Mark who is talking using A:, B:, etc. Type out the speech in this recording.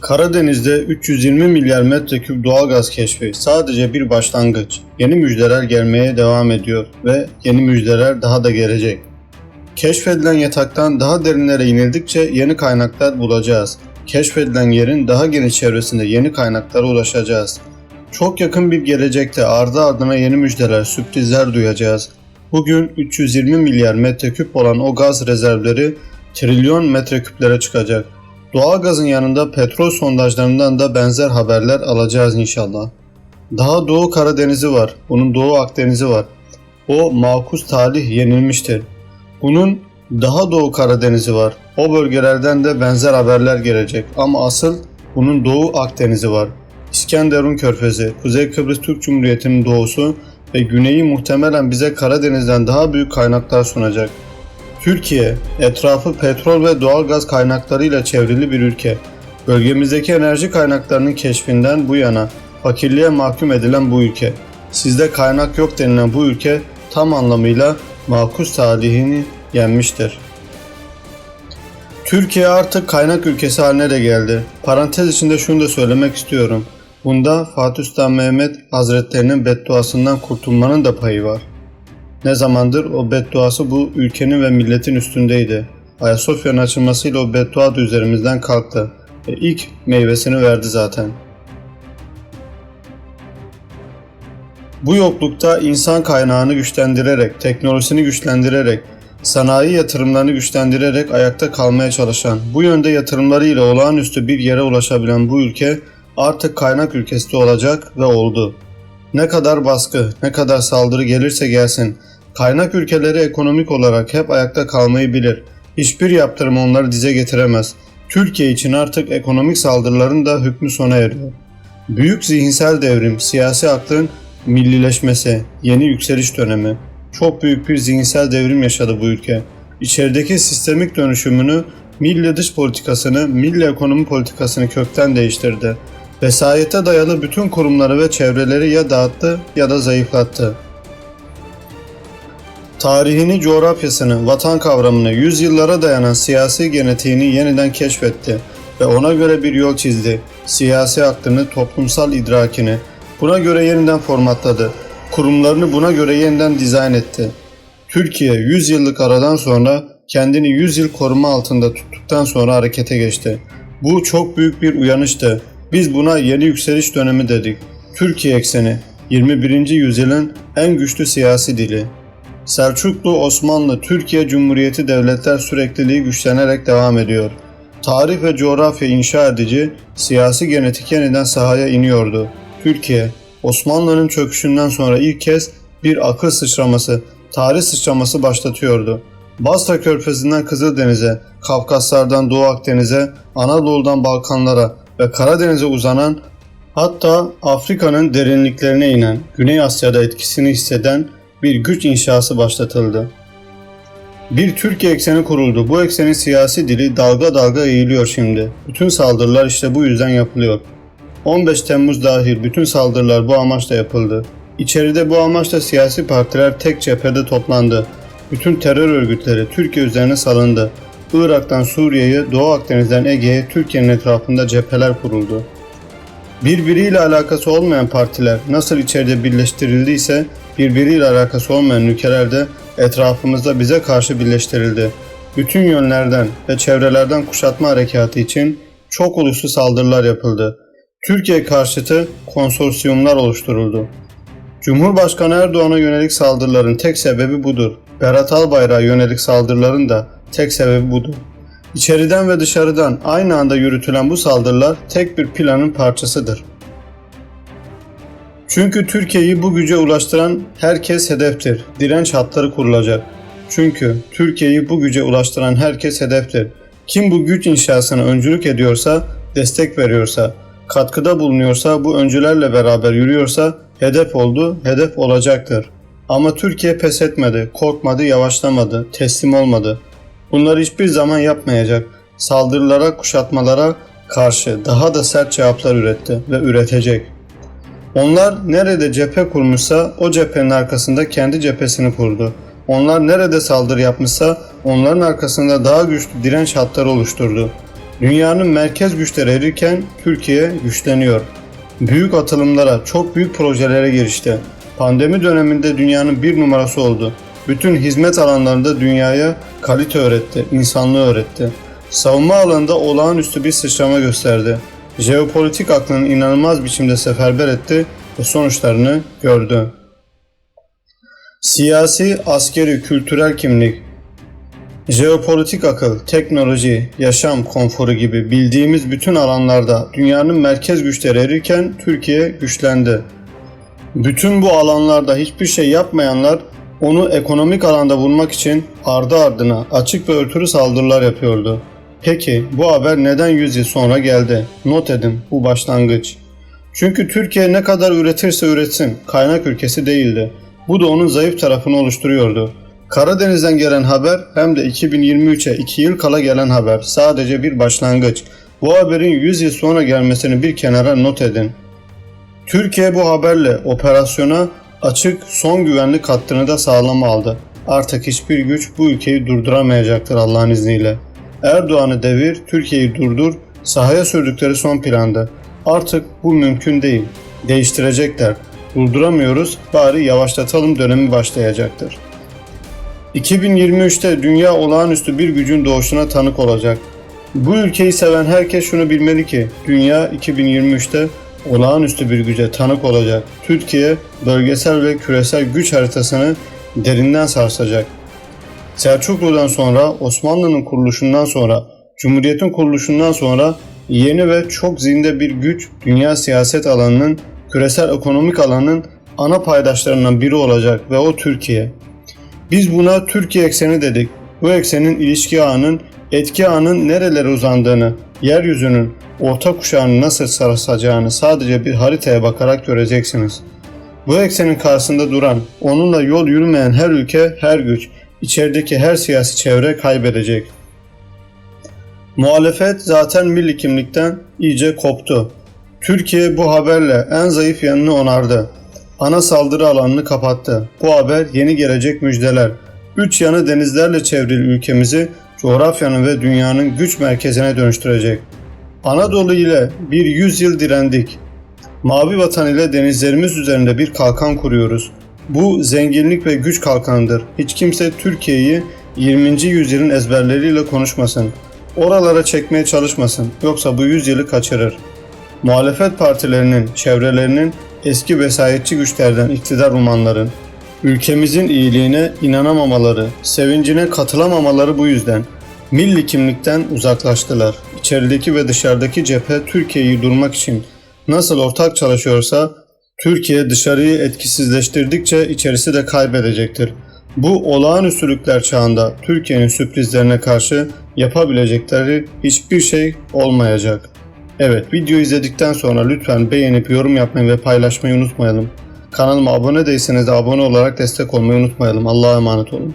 A: Karadeniz'de 320 milyar metreküp doğalgaz keşfi sadece bir başlangıç. Yeni müjdeler gelmeye devam ediyor ve yeni müjdeler daha da gelecek. Keşfedilen yataktan daha derinlere inildikçe yeni kaynaklar bulacağız. Keşfedilen yerin daha geniş çevresinde yeni kaynaklara ulaşacağız. Çok yakın bir gelecekte ardı ardına yeni müjdeler, sürprizler duyacağız. Bugün 320 milyar metreküp olan o gaz rezervleri trilyon metreküplere çıkacak. Doğalgazın yanında petrol sondajlarından da benzer haberler alacağız inşallah. Daha Doğu Karadeniz'i var. Bunun Doğu Akdeniz'i var. O makus talih yenilmiştir. Bunun daha Doğu Karadeniz'i var. O bölgelerden de benzer haberler gelecek. Ama asıl bunun Doğu Akdeniz'i var. İskenderun Körfezi, Kuzey Kıbrıs Türk Cumhuriyeti'nin doğusu ve güneyi muhtemelen bize Karadeniz'den daha büyük kaynaklar sunacak. Türkiye, etrafı petrol ve doğal gaz kaynaklarıyla çevrili bir ülke. Bölgemizdeki enerji kaynaklarının keşfinden bu yana fakirliğe mahkum edilen bu ülke. Sizde kaynak yok denilen bu ülke tam anlamıyla makus talihini yenmiştir. Türkiye artık kaynak ülkesi haline de geldi. Parantez içinde şunu da söylemek istiyorum. Bunda Fatih Sultan Mehmet Hazretlerinin bedduasından kurtulmanın da payı var. Ne zamandır o bedduası bu ülkenin ve milletin üstündeydi. Ayasofya'nın açılmasıyla o beddua da üzerimizden kalktı. Ve ilk meyvesini verdi zaten. Bu yoklukta insan kaynağını güçlendirerek, teknolojisini güçlendirerek, sanayi yatırımlarını güçlendirerek ayakta kalmaya çalışan, bu yönde yatırımlarıyla olağanüstü bir yere ulaşabilen bu ülke artık kaynak ülkesi olacak ve oldu. Ne kadar baskı, ne kadar saldırı gelirse gelsin, kaynak ülkeleri ekonomik olarak hep ayakta kalmayı bilir. Hiçbir yaptırım onları dize getiremez. Türkiye için artık ekonomik saldırıların da hükmü sona eriyor. Büyük zihinsel devrim, siyasi aklın millileşmesi, yeni yükseliş dönemi. Çok büyük bir zihinsel devrim yaşadı bu ülke. İçerideki sistemik dönüşümünü, milli dış politikasını, milli ekonomi politikasını kökten değiştirdi. Vesayete dayalı bütün kurumları ve çevreleri ya dağıttı ya da zayıflattı. Tarihini, coğrafyasını, vatan kavramını, yüzyıllara dayanan siyasi genetiğini yeniden keşfetti ve ona göre bir yol çizdi. Siyasi aklını, toplumsal idrakini buna göre yeniden formatladı. Kurumlarını buna göre yeniden dizayn etti. Türkiye 100 yıllık aradan sonra kendini 100 yıl koruma altında tuttuktan sonra harekete geçti. Bu çok büyük bir uyanıştı. Biz buna yeni yükseliş dönemi dedik. Türkiye ekseni 21. yüzyılın en güçlü siyasi dili. Selçuklu, Osmanlı, Türkiye Cumhuriyeti devletler sürekliliği güçlenerek devam ediyor. Tarih ve coğrafya inşa edici, siyasi genetik yeniden sahaya iniyordu. Türkiye, Osmanlı'nın çöküşünden sonra ilk kez bir akıl sıçraması, tarih sıçraması başlatıyordu. Basra Körfezi'nden Kızıldeniz'e, Kafkaslardan Doğu Akdeniz'e, Anadolu'dan Balkanlara ve Karadeniz'e uzanan hatta Afrika'nın derinliklerine inen, Güney Asya'da etkisini hisseden bir güç inşası başlatıldı. Bir Türkiye ekseni kuruldu. Bu eksenin siyasi dili dalga dalga eğiliyor şimdi. Bütün saldırılar işte bu yüzden yapılıyor. 15 Temmuz dahil bütün saldırılar bu amaçla yapıldı. İçeride bu amaçla siyasi partiler tek cephede toplandı. Bütün terör örgütleri Türkiye üzerine salındı. Irak'tan Suriye'ye, Doğu Akdeniz'den Ege'ye Türkiye'nin etrafında cepheler kuruldu. Birbiriyle alakası olmayan partiler nasıl içeride birleştirildiyse birbiriyle alakası olmayan ülkeler de etrafımızda bize karşı birleştirildi. Bütün yönlerden ve çevrelerden kuşatma harekatı için çok uluslu saldırılar yapıldı. Türkiye karşıtı konsorsiyumlar oluşturuldu. Cumhurbaşkanı Erdoğan'a yönelik saldırıların tek sebebi budur. Berat Albayrak'a yönelik saldırıların da tek sebebi budur. İçeriden ve dışarıdan aynı anda yürütülen bu saldırılar tek bir planın parçasıdır. Çünkü Türkiye'yi bu güce ulaştıran herkes hedeftir. Direnç hatları kurulacak. Çünkü Türkiye'yi bu güce ulaştıran herkes hedeftir. Kim bu güç inşasına öncülük ediyorsa, destek veriyorsa, katkıda bulunuyorsa, bu öncülerle beraber yürüyorsa hedef oldu, hedef olacaktır. Ama Türkiye pes etmedi, korkmadı, yavaşlamadı, teslim olmadı. Bunları hiçbir zaman yapmayacak. Saldırılara, kuşatmalara karşı daha da sert cevaplar üretti ve üretecek. Onlar nerede cephe kurmuşsa o cephenin arkasında kendi cephesini kurdu. Onlar nerede saldırı yapmışsa onların arkasında daha güçlü direnç hatları oluşturdu. Dünyanın merkez güçleri erirken Türkiye güçleniyor. Büyük atılımlara, çok büyük projelere girişti. Pandemi döneminde dünyanın bir numarası oldu. Bütün hizmet alanlarında dünyaya kalite öğretti, insanlığı öğretti. Savunma alanında olağanüstü bir sıçrama gösterdi. Jeopolitik aklını inanılmaz biçimde seferber etti ve sonuçlarını gördü. Siyasi, askeri, kültürel kimlik, jeopolitik akıl, teknoloji, yaşam konforu gibi bildiğimiz bütün alanlarda dünyanın merkez güçleri erirken Türkiye güçlendi. Bütün bu alanlarda hiçbir şey yapmayanlar onu ekonomik alanda vurmak için ardı ardına açık ve örtülü saldırılar yapıyordu. Peki bu haber neden 100 yıl sonra geldi? Not edin bu başlangıç. Çünkü Türkiye ne kadar üretirse üretsin kaynak ülkesi değildi. Bu da onun zayıf tarafını oluşturuyordu. Karadeniz'den gelen haber hem de 2023'e 2 yıl kala gelen haber. Sadece bir başlangıç. Bu haberin 100 yıl sonra gelmesini bir kenara not edin. Türkiye bu haberle operasyona açık son güvenlik hattını da sağlam aldı. Artık hiçbir güç bu ülkeyi durduramayacaktır Allah'ın izniyle. Erdoğan'ı devir, Türkiye'yi durdur, sahaya sürdükleri son planda. Artık bu mümkün değil. Değiştirecekler. Durduramıyoruz, bari yavaşlatalım dönemi başlayacaktır. 2023'te dünya olağanüstü bir gücün doğuşuna tanık olacak. Bu ülkeyi seven herkes şunu bilmeli ki dünya 2023'te olağanüstü bir güce tanık olacak. Türkiye bölgesel ve küresel güç haritasını derinden sarsacak. Selçuklu'dan sonra, Osmanlı'nın kuruluşundan sonra, Cumhuriyet'in kuruluşundan sonra yeni ve çok zinde bir güç dünya siyaset alanının, küresel ekonomik alanın ana paydaşlarından biri olacak ve o Türkiye. Biz buna Türkiye ekseni dedik. Bu eksenin ilişki ağının, etki ağının nerelere uzandığını, yeryüzünün orta kuşağını nasıl sarsacağını sadece bir haritaya bakarak göreceksiniz. Bu eksenin karşısında duran, onunla yol yürümeyen her ülke, her güç, içerideki her siyasi çevre kaybedecek. Muhalefet zaten milli kimlikten iyice koptu. Türkiye bu haberle en zayıf yanını onardı. Ana saldırı alanını kapattı. Bu haber yeni gelecek müjdeler. Üç yanı denizlerle çevrili ülkemizi coğrafyanın ve dünyanın güç merkezine dönüştürecek. Anadolu ile bir yüzyıl direndik. Mavi vatan ile denizlerimiz üzerinde bir kalkan kuruyoruz. Bu zenginlik ve güç kalkanıdır. Hiç kimse Türkiye'yi 20. yüzyılın ezberleriyle konuşmasın. Oralara çekmeye çalışmasın. Yoksa bu yüzyılı kaçırır. Muhalefet partilerinin, çevrelerinin eski vesayetçi güçlerden iktidar umanların, ülkemizin iyiliğine inanamamaları, sevincine katılamamaları bu yüzden milli kimlikten uzaklaştılar. İçerideki ve dışarıdaki cephe Türkiye'yi durmak için nasıl ortak çalışıyorsa Türkiye dışarıyı etkisizleştirdikçe içerisi de kaybedecektir. Bu olağanüstülükler çağında Türkiye'nin sürprizlerine karşı yapabilecekleri hiçbir şey olmayacak. Evet video izledikten sonra lütfen beğenip yorum yapmayı ve paylaşmayı unutmayalım. Kanalıma abone değilseniz de abone olarak destek olmayı unutmayalım. Allah'a emanet olun.